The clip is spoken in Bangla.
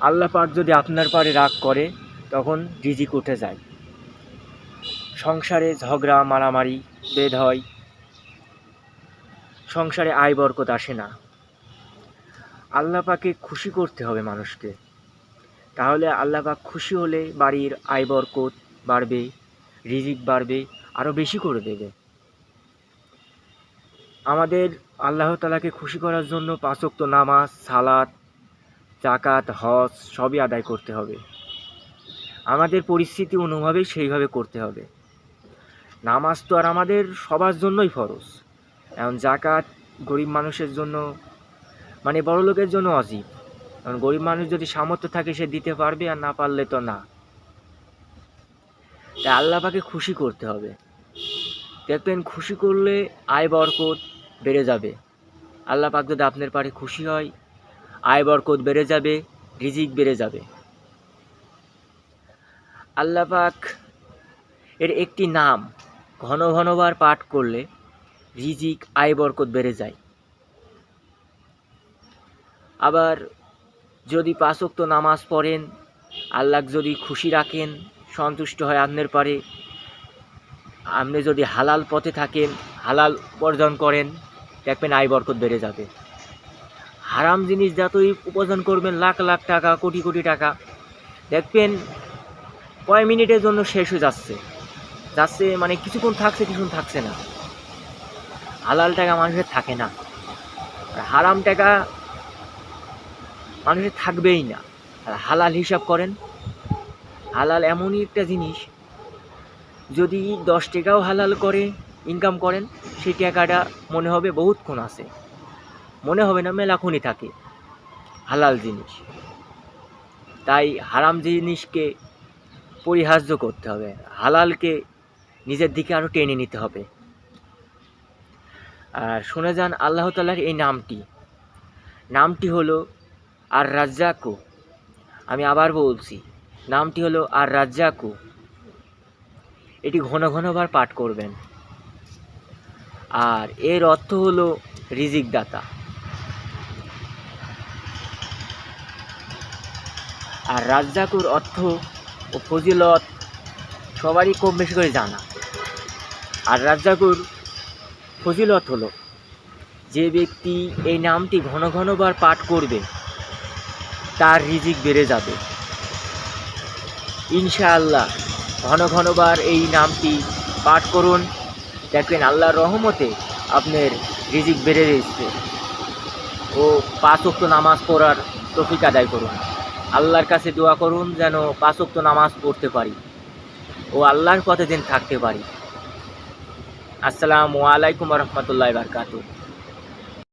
আল্লাহ পাক যদি আপনার পারে রাগ করে, তখন রিজিক উঠে যায়। সংসারে ঝগড়া, মারামারি বেদ হয় সংসারে আয় বরকত আসে না। আল্লাহ পাকে খুশি করতে হবে মানুষকে। তাহলে আল্লাহ পাক খুশি হলে বাড়ির আয় বরকত বাড়বে, রিজিক বাড়বে আরও বেশি করে দেবে। আমাদের আল্লাহ তালাকে খুশি করার জন্য পাঁচক্ত নামাজ, সালাত জাকাত, হজ সবই আদায় করতে হবে। আমাদের পরিস্থিতি অনুভাবে সেইভাবে করতে হবে। নামাজ তো আর আমাদের সবার জন্যই ফরজ। এখন জাকাত গরিব মানুষের জন্য মানে বড় লোকের জন্য অজীব। কারণ গরিব মানুষ যদি সামর্থ্য থাকে সে দিতে পারবে, আর না পারলে তো না। তাই আল্লাহ পাকে খুশি করতে হবে। দেখবেন খুশি করলে আয় বরকত বেড়ে যাবে। আল্লাহ পাক যদি আপনার পারে খুশি হয় আয় বরকত বেড়ে যাবে, রিজিক বেড়ে যাবে। আল্লাহ পাক এর একটি নাম, ঘন ঘনবার পাঠ করলে রিজিক, আয় বরকত বেড়ে যায়। আবার যদি পাঁচক্ত নামাজ পড়েন, আল্লাহ যদি খুশি রাখেন, সন্তুষ্ট হয় আপনার পারে আপনি যদি হালাল পথে থাকেন, হালাল উপার্জন করেন, দেখবেন আয় বরকত বেড়ে যাবে। হারাম জিনিস যতই উপার্জন করবেন, লাখ লাখ টাকা, কোটি কোটি টাকা। দেখবেন, কয় মিনিটের জন্য শেষ হয়ে যাচ্ছে। যাচ্ছে মানে কিছুক্ষণ থাকছে কিছুক্ষণ থাকছে না। হালাল টাকা মানুষের থাকে না। আর হারাম টাকা মানুষের থাকবেই না। আর হালাল হিসাব করেন, হালাল এমনই একটা জিনিস, যদি দশ টাকাও হালাল করে ইনকাম করেন, সেই টাকাটা মনে হবে বহুতক্ষণ আছে। মনে হবে না মেলাক্ষণই থাকে। হালাল জিনিস। তাই হারাম জিনিসকে পরিহার্য করতে হবে। হালালকে নিজের দিকে আরও টেনে নিতে হবে। আর শুনে যান, আল্লাহ তালার এই নামটি। নামটি হলো আর রাজ্জাকু আমি আবার বলছি, নামটি হলো আর রাজ্জাকু এটি ঘন ঘনবার পাঠ করবেন। আর এর অর্থ হলো রিজিক আর রাজ্জাকুর অর্থ ও ফজিলত সবারই কম বেশি করে জানা। আর রাজ্জাকুর ফজিলত হলো, যে ব্যক্তি এই নামটি ঘন ঘনবার পাঠ করবে, তার রিজিক বেড়ে যাবে। ইনশাআল্লাহ ঘন ঘনবার এই নামটি পাঠ করুন। দেখবেন আল্লাহর রহমতে আপনার রিজিক বেড়ে রয়েছে ও পাঁচ ওক্ত নামাজ পড়ার তফিক আদায় করুন। আল্লাহর কাছে দোয়া করুন যেন পাঁচ ওক্ত নামাজ পড়তে পারি ও আল্লাহর পথে দিন থাকতে পারি। আসসালামু আলাইকুম রহমতুল্লাহ বারকাতু